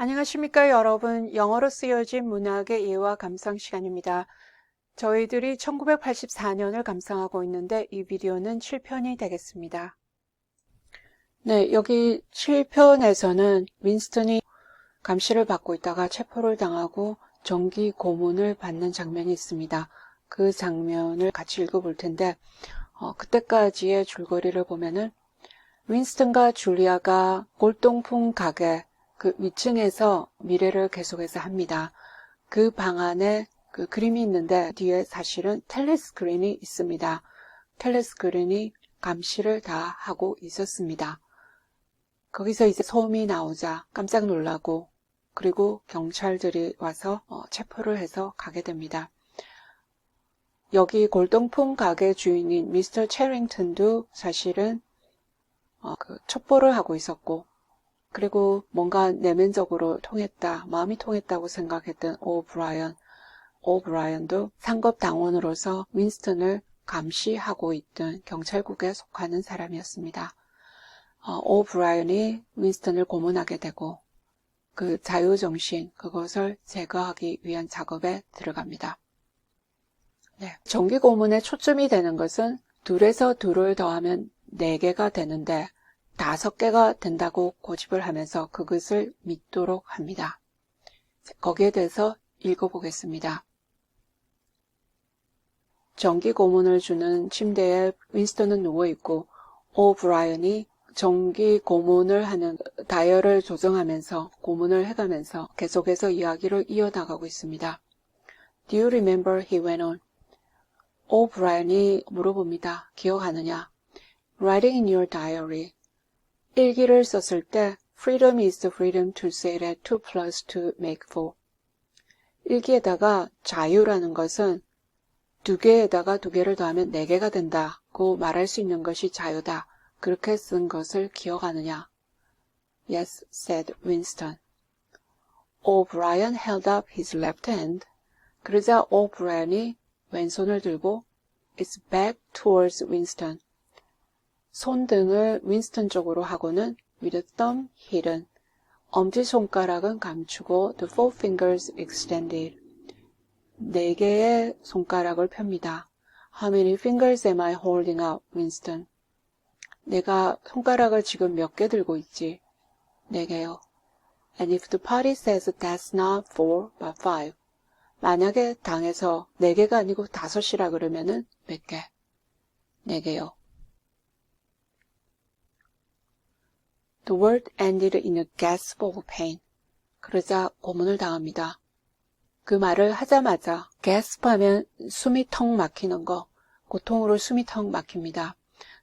안녕하십니까 여러분 영어로 쓰여진 문학의 이해와 감상 시간입니다. 저희들이 1984년을 감상하고 있는데 이 비디오는 7편이 되겠습니다. 네, 여기 7편에서는 윈스턴이 감시를 받고 있다가 체포를 당하고 정기 고문을 받는 장면이 있습니다. 그 장면을 같이 읽어볼 텐데 어, 그때까지의 줄거리를 보면은 윈스턴과 줄리아가 골동품 가게 그 위층에서 미래를 계속해서 합니다. 그 방 안에 그 그림이 있는데 뒤에 사실은 텔레스크린이 있습니다. 텔레스크린이 감시를 다 하고 있었습니다. 거기서 이제 소음이 나오자 깜짝 놀라고 그리고 경찰들이 와서 어, 체포를 해서 가게 됩니다. 여기 골동품 가게 주인인 미스터 체링턴도 사실은 어, 그 첩보를 하고 있었고 그리고 뭔가 내면적으로 통했다, 마음이 통했다고 생각했던 오 브라이언, 오 브라이언도 상급 당원으로서 윈스턴을 감시하고 있던 경찰국에 속하는 사람이었습니다. 어, 오브라이언이 윈스턴을 고문하게 되고 그 자유정신 그것을 제거하기 위한 작업에 들어갑니다. 네, 정기 고문의 초점이 되는 것은 둘에서 둘을 더하면 네 개가 되는데 다섯 개가 된다고 고집을 하면서 그것을 믿도록 합니다. 거기에 대해서 읽어보겠습니다. 정기 고문을 주는 침대에 윈스턴은 누워있고 오브라이언이 정기 고문을 하는 다이얼을 조정하면서 고문을 해가면서 계속해서 이야기를 이어나가고 있습니다. Do you remember? He went on. 오브라이언이 물어봅니다. 기억하느냐? Writing in your diary. 일기를 썼을 때 freedom is the freedom to say that 2 plus 2 make 4. 일기에다가 자유라는 것은 두 개에다가 두 개를 더하면 네 개가 된다고 말할 수 있는 것이 자유다. 그렇게 쓴 것을 기억하느냐? Yes, said Winston. O'Brien held up his left hand. 그러자 오브라이언이 왼손을 들고 its back towards Winston. 손 등을 윈스턴 쪽으로 하고는 with thumb hidden. 엄지손가락은 감추고 the four fingers extended. 네 개의 손가락을 펴니다. How many fingers am I holding up, Winston? 내가 손가락을 지금 몇 개 들고 있지? 네 개요. And if the party says that's not four, but five. 만약에 당에서 네 개가 아니고 다섯이라 그러면은 몇 개? 네 개요. The word ended in a gasp of pain. 그러자 고문을 당합니다. 그 말을 하자마자 gasp 하면 숨이 턱 막히는 거, 고통으로 숨이 턱 막힙니다.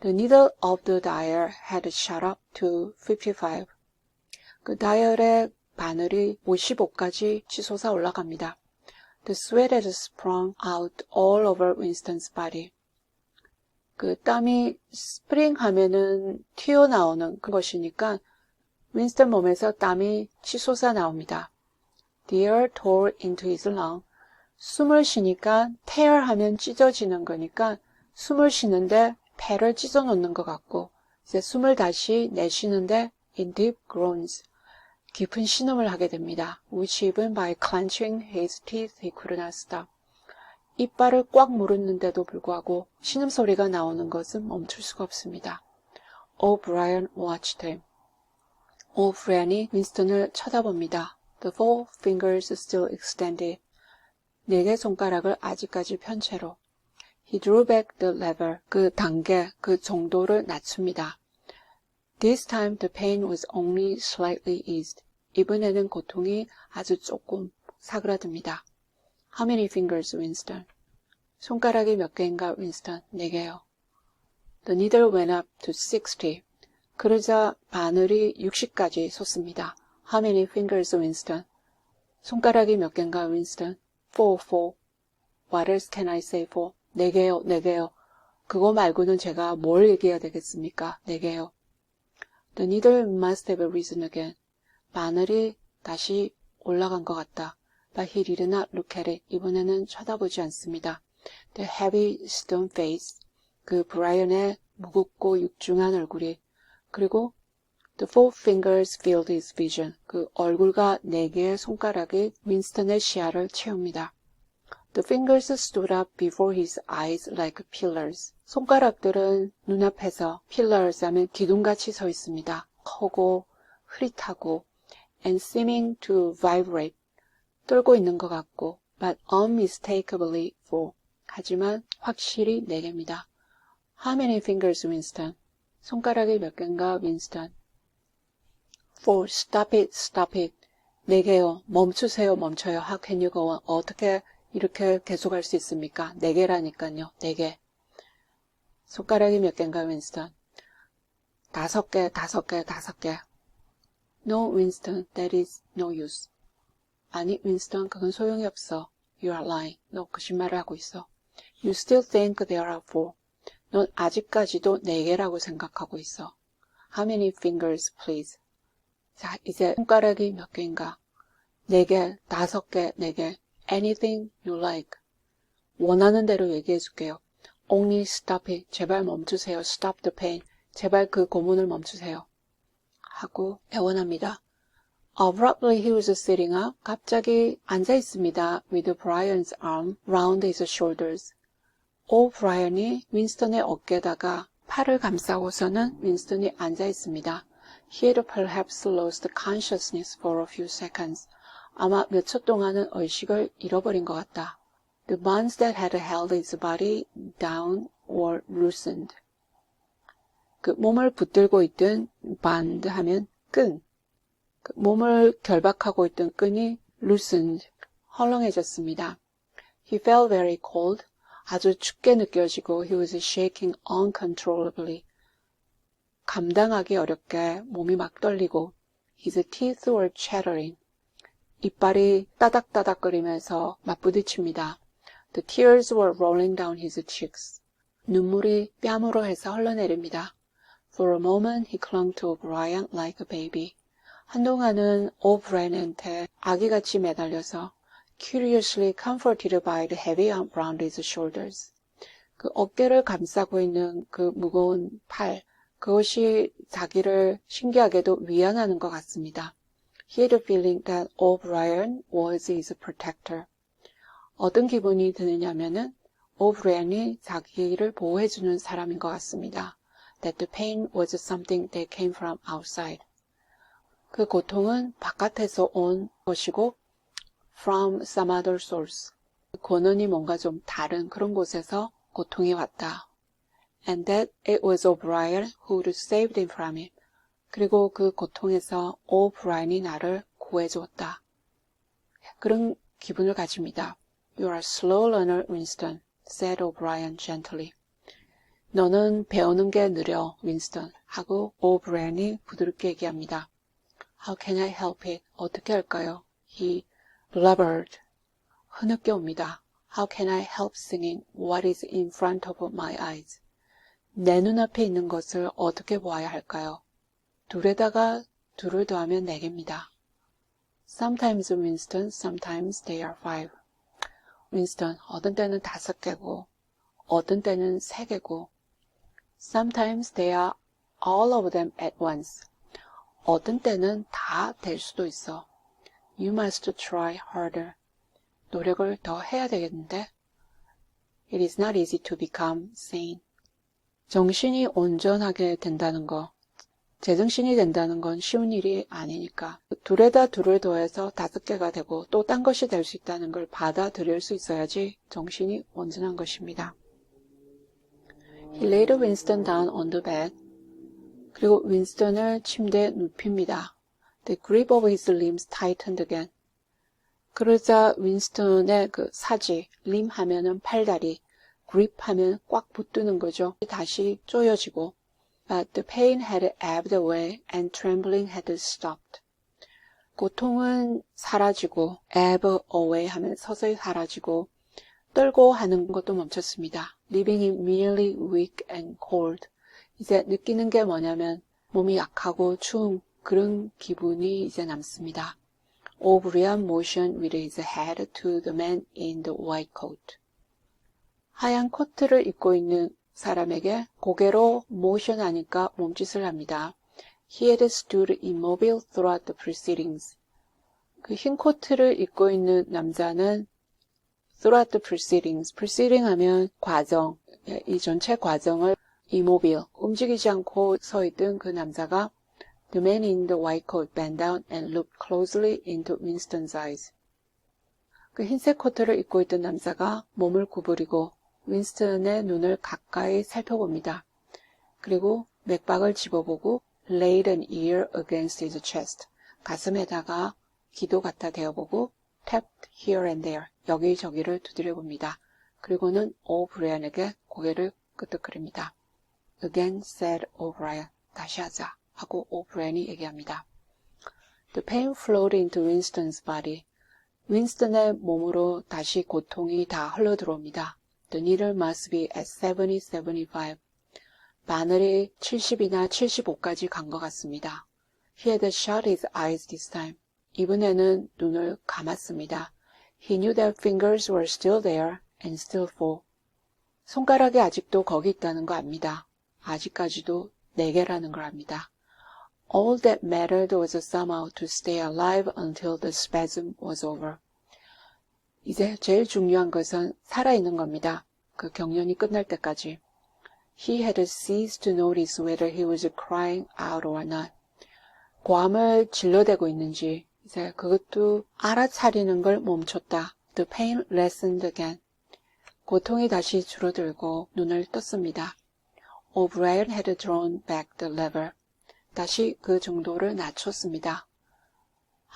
The needle of the dial had shot up to 55. 그 다이얼의 바늘이 55까지 치솟아 올라갑니다. The sweat had sprung out all over Winston's body. 그 땀이 스프링 하면은 튀어나오는 그것이니까 윈스턴 몸에서 땀이 치솟아 나옵니다. The air tore into his lung. 숨을 쉬니까 tear 하면 찢어지는 거니까 숨을 쉬는데 폐를 찢어 놓는 것 같고 이제 숨을 다시 내쉬는데 in deep groans. 깊은 신음을 하게 됩니다. Which even by clenching his teeth he could not stop. 이빨을 꽉 물었는데도 불구하고 신음소리가 나오는 것은 멈출 수가 없습니다. 오브라이언 watched him. 오브라이언이 윈스턴을 쳐다봅니다. The four fingers still extended. 네 개 손가락을 아직까지 편 채로. He drew back the lever. 그 단계, 그 정도를 낮춥니다. This time the pain was only slightly eased. 이번에는 고통이 아주 조금 사그라듭니다. How many fingers, Winston? 손가락이 몇 개인가, 윈스턴? 네 개요. The needle went up to 60. 그러자 바늘이 60까지 솟습니다. How many fingers, Winston? 손가락이 몇 개인가, 윈스턴? Four, four. What else can I say for? 네 개요, 네 개요. 그거 말고는 제가 뭘 얘기해야 되겠습니까? 네 개요. The needle must have risen again. 바늘이 다시 올라간 것 같다. But he did not look at it. 이번에는 쳐다보지 않습니다. The heavy stone face. 그 브라이언의 무겁고 육중한 얼굴이 그리고 The four fingers filled his vision. 그 얼굴과 네 개의 손가락이 윈스턴의 시야를 채웁니다. The fingers stood up before his eyes like pillars. 손가락들은 눈앞에서 pillars 하면 기둥같이 서 있습니다. 커고 흐릿하고 and seeming to vibrate. 떨고 있는 것 같고 but unmistakably four. 하지만 확실히 네 개입니다. How many fingers, Winston? 손가락이 몇 개인가, 윈스턴? Four. Stop it, stop it. 네 개요. 멈추세요, 멈춰요. How can you go on? 어떻게 이렇게 계속할 수 있습니까? 네 개라니까요. 네 개. 손가락이 몇 개인가, 윈스턴? 다섯 개, 다섯 개, 다섯 개. No, Winston, that is no use. 아니, 윈스턴, 그건 소용이 없어. You are lying. 너 거짓말을 하고 있어. You still think there are four. 넌 아직까지도 네 개라고 생각하고 있어. How many fingers, please? 자, 이제 손가락이 몇 개인가? 네 개, 다섯 개, 네 개. Anything you like. 원하는 대로 얘기해 줄게요. Only stop it. 제발 멈추세요. Stop the pain. 제발 그 고문을 멈추세요. 하고 애원합니다. Abruptly he was sitting up. 갑자기 앉아 있습니다. With Brian's arm round his shoulders. 오브라이언이 윈스턴의 어깨에다가 팔을 감싸고서는 윈스턴이 앉아 있습니다. He had perhaps lost consciousness for a few seconds. 아마 몇 초 동안은 의식을 잃어버린 것 같다. The bonds that had held his body down were loosened. 그 몸을 붙들고 있던 bond 하면 끈. 그 몸을 결박하고 있던 끈이 loosened, 헐렁해졌습니다. He felt very cold. 아주 춥게 느껴지고 he was shaking uncontrollably. 감당하기 어렵게 몸이 막 떨리고 his teeth were chattering. 이빨이 따닥따닥거리면서 맞부딪힙니다. The tears were rolling down his cheeks. 눈물이 뺨으로 해서 흘러내립니다. For a moment he clung to O'Brien like a baby. 한동안은 오브라이언한테 아기같이 매달려서 curiously comforted by the heavy arm round his shoulders. 그 어깨를 감싸고 있는 그 무거운 팔, 그것이 자기를 신기하게도 위안하는 것 같습니다. He had a feeling that O'Brien was his protector. 어떤 기분이 드느냐면은 오브라이언이 자기를 보호해주는 사람인 것 같습니다. That the pain was something that came from outside. 그 고통은 바깥에서 온 것이고 from some other source. 고난이 뭔가 좀 다른 그런 곳에서 고통이 왔다. And that it was O'Brien who saved him from it. 그리고 그 고통에서 오브라인이 나를 구해주었다. 그런 기분을 가집니다. You are a slow learner, Winston, said O'Brien gently. 너는 배우는 게 느려, 윈스턴. 하고 오브라인이 부드럽게 얘기합니다. How can I help it? 어떻게 할까요? He blubbered. 흐느껴 옵니다. How can I help singing what is in front of my eyes? 내 눈앞에 있는 것을 어떻게 보아야 할까요? 둘에다가 둘을 더하면 네 개입니다. Sometimes, Winston, sometimes they are five. 윈스턴, 어떤 때는 다섯 개고, 어떤 때는 세 개고. Sometimes they are all of them at once. 어떤 때는 다 될 수도 있어. You must try harder. 노력을 더 해야 되겠는데? It is not easy to become sane. 정신이 온전하게 된다는 거, 제정신이 된다는 건 쉬운 일이 아니니까. 둘에다 둘을 더해서 다섯 개가 되고 또 딴 것이 될 수 있다는 걸 받아들일 수 있어야지 정신이 온전한 것입니다. He laid Winston down on the bed. 그리고 윈스턴을 침대에 눕힙니다. The grip of his limbs tightened again. 그러자 윈스턴의 그 사지, 림 하면은 팔다리, grip 하면 꽉 붙드는 거죠. 다시 쪼여지고. But the pain had ebbed away and trembling had stopped. 고통은 사라지고, ebb away 하면 서서히 사라지고, 떨고 하는 것도 멈췄습니다. Leaving him merely weak and cold. 이제 느끼는 게 뭐냐면 몸이 약하고 추운 그런 기분이 이제 남습니다. O'Brien motioned with his head to the man in the white coat. 하얀 코트를 입고 있는 사람에게 고개로 모션하니까 몸짓을 합니다. He had stood immobile throughout the proceedings. 그 흰 코트를 입고 있는 남자는 throughout the proceedings. proceeding 하면 과정, 이 전체 과정을 immobile, 움직이지 않고 서 있던 그 남자가 The man in the white coat bent down and looked closely into Winston's eyes. 그 흰색 코트를 입고 있던 남자가 몸을 구부리고 윈스턴의 눈을 가까이 살펴봅니다. 그리고 맥박을 집어보고 laid an ear against his chest. 가슴에다가 기도 갖다 대어보고 tapped here and there. 여기저기를 두드려봅니다. 그리고는 오 브레안에게 고개를 끄덕거립니다. Again said O'Brien. 다시 하자. 하고 오브레안이 얘기합니다. The pain flowed into Winston's body. 윈스턴의 몸으로 다시 고통이 다 흘러들어옵니다. The needle must be at 70, 75. 바늘이 70이나 75까지 간 것 같습니다. He had shut his eyes this time. 이번에는 눈을 감았습니다. He knew that fingers were still there and still full. 손가락이 아직도 거기 있다는 거 압니다. 아직까지도 네 개라는 걸 압니다. All that mattered was somehow to stay alive until the spasm was over. 이제 제일 중요한 것은 살아있는 겁니다. 그 경련이 끝날 때까지. He had ceased to notice whether he was crying out or not. 고함을 질러대고 있는지 이제 그것도 알아차리는 걸 멈췄다. The pain lessened again. 고통이 다시 줄어들고 눈을 떴습니다. O'Brien had drawn back the lever. 다시 그 정도를 낮췄습니다.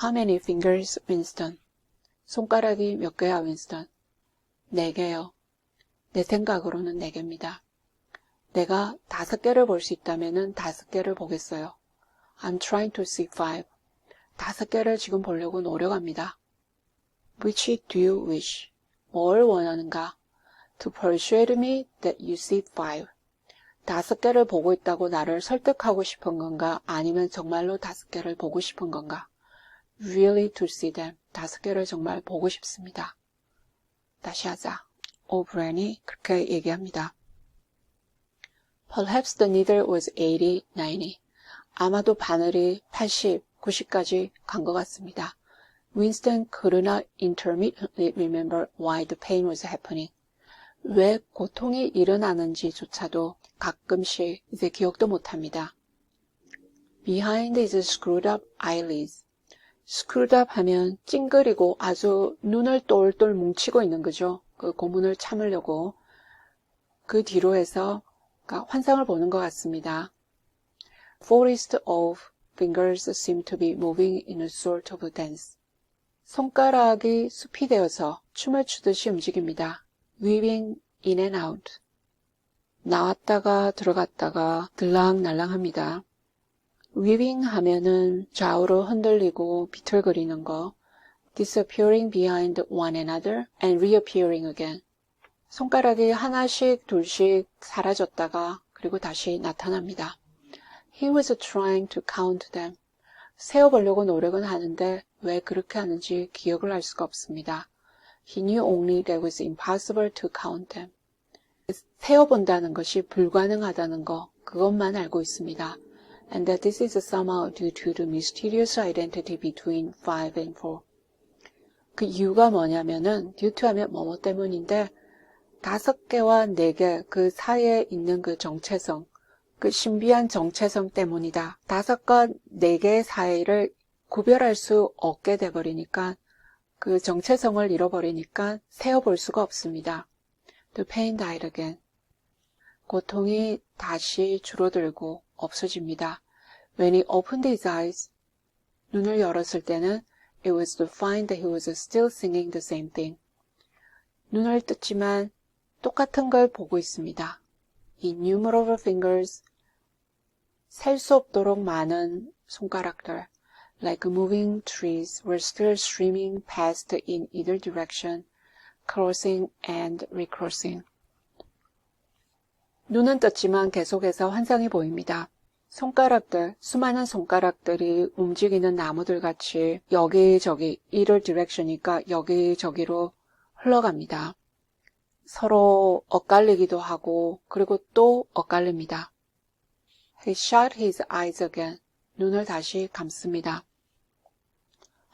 How many fingers, Winston? 손가락이 몇 개야, 윈스턴? 네 개요. 내 생각으로는 네 개입니다. 내가 다섯 개를 볼 수 있다면은 다섯 개를 보겠어요. I'm trying to see five. 다섯 개를 지금 보려고 노력합니다. Which do you wish? 뭘 원하는가? To persuade me that you see five. 다섯 개를 보고 있다고 나를 설득하고 싶은 건가? 아니면 정말로 다섯 개를 보고 싶은 건가? Really to see them. 다섯 개를 정말 보고 싶습니다. 다시 하자. 오브렌이 그렇게 얘기합니다. Perhaps the needle was 80, 90. 아마도 바늘이 80, 90까지 간 것 같습니다. Winston could not intermittently remember why the pain was happening. 왜 고통이 일어나는지조차도 가끔씩 이제 기억도 못합니다. Behind his screwed up eyelids. screwed up 하면 찡그리고 아주 눈을 똘똘 뭉치고 있는 거죠. 그 고문을 참으려고. 그 뒤로 해서 그러니까 환상을 보는 것 같습니다. Forest of fingers seem to be moving in a sort of dance. 손가락이 숲이 되어서 춤을 추듯이 움직입니다. Weaving in and out. 나왔다가 들어갔다가 들락날락합니다. weaving 하면은 좌우로 흔들리고 비틀거리는 거. disappearing behind one another and reappearing again. 손가락이 하나씩 둘씩 사라졌다가 그리고 다시 나타납니다. He was trying to count them. 세어보려고 노력은 하는데 왜 그렇게 하는지 기억을 할 수가 없습니다. He knew only that it was impossible to count them. 세어본다는 것이 불가능하다는 거, 그것만 알고 있습니다. And that this is somehow due to the mysterious identity between 5 and 4. 그 이유가 뭐냐면은, due to 하면 뭐뭐 때문인데, 다섯 개와 네 개 그 사이에 있는 그 정체성, 그 신비한 정체성 때문이다. 다섯과 네 개의 사이를 구별할 수 없게 돼버리니까 그 정체성을 잃어버리니까 세어볼 수가 없습니다. The pain died again. 고통이 다시 줄어들고 없어집니다. When he opened his eyes, 눈을 열었을 때는 it was to find that he was still singing the same thing. 눈을 떴지만 똑같은 걸 보고 있습니다. Innumerable fingers, 셀 수 없도록 많은 손가락들, like moving trees, were still streaming past in either direction, crossing and recrossing. 눈은 떴지만 계속해서 환상이 보입니다. 손가락들, 수많은 손가락들이 움직이는 나무들 같이 여기저기, either direction이니까 여기저기로 흘러갑니다. 서로 엇갈리기도 하고, 그리고 또 엇갈립니다. He shut his eyes again. 눈을 다시 감습니다.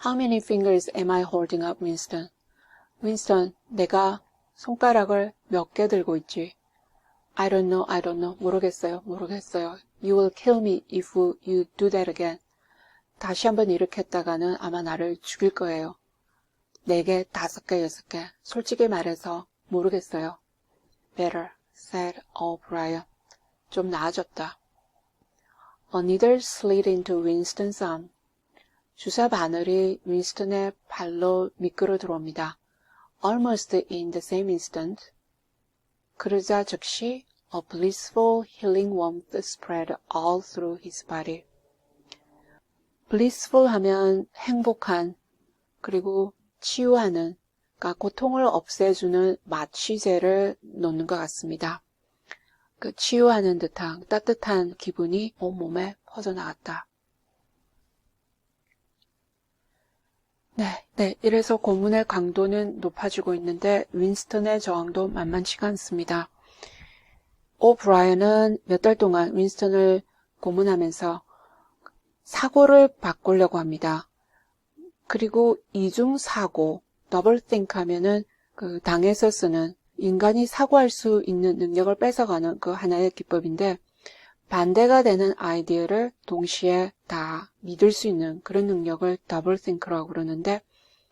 How many fingers am I holding up, Winston? 윈스턴, 내가 손가락을 몇 개 들고 있지? I don't know, I don't know. 모르겠어요, 모르겠어요. You will kill me if you do that again. 다시 한번 일으켰다가는 아마 나를 죽일 거예요. 네 개, 다섯 개, 여섯 개. 솔직히 말해서 모르겠어요. Better, said O'Brien. 좀 나아졌다. A needle slid into Winston's arm. 주사 바늘이 윈스턴의 발로 미끄러 들어옵니다. Almost in the same instant. 그러자 즉시 a blissful healing warmth spread all through his body. blissful 하면 행복한 그리고 치유하는 그러니까 고통을 없애주는 마취제를 놓는 것 같습니다. 그 치유하는 듯한 따뜻한 기분이 온몸에 퍼져나갔다. 네, 네. 이래서 고문의 강도는 높아지고 있는데 윈스턴의 저항도 만만치가 않습니다. 오브라이언은 몇 달 동안 윈스턴을 고문하면서 사고를 바꾸려고 합니다. 그리고 이중 사고, 더블 띵크 하면은 그 당에서 쓰는 인간이 사고할 수 있는 능력을 뺏어가는 그 하나의 기법인데 반대가 되는 아이디어를 동시에 다 믿을 수 있는 그런 능력을 더블 띵크라고 그러는데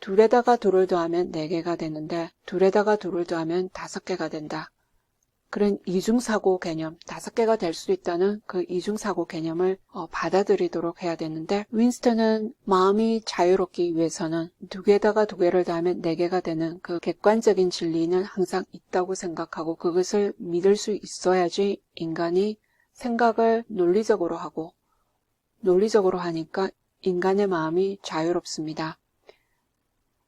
둘에다가 둘을 더하면 네 개가 되는데 둘에다가 둘을 더하면 다섯 개가 된다. 그런 이중사고 개념, 다섯 개가 될 수 있다는 그 이중사고 개념을 어, 받아들이도록 해야 되는데 윈스턴은 마음이 자유롭기 위해서는 두 개다가 두 개를 더하면 네 개가 되는 그 객관적인 진리는 항상 있다고 생각하고 그것을 믿을 수 있어야지 인간이 생각을 논리적으로 하고 논리적으로 하니까 인간의 마음이 자유롭습니다.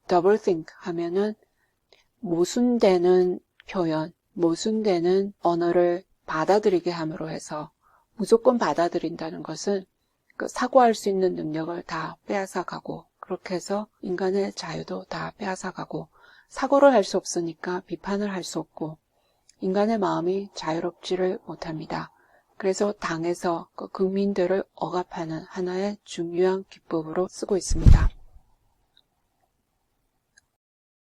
double think 하면은 모순되는 표현, 모순되는 언어를 받아들이게 함으로 해서 무조건 받아들인다는 것은 그 사고할 수 있는 능력을 다 빼앗아가고 그렇게 해서 인간의 자유도 다 빼앗아가고 사고를 할 수 없으니까 비판을 할 수 없고 인간의 마음이 자유롭지를 못합니다. 그래서 당에서 그 국민들을 억압하는 하나의 중요한 기법으로 쓰고 있습니다.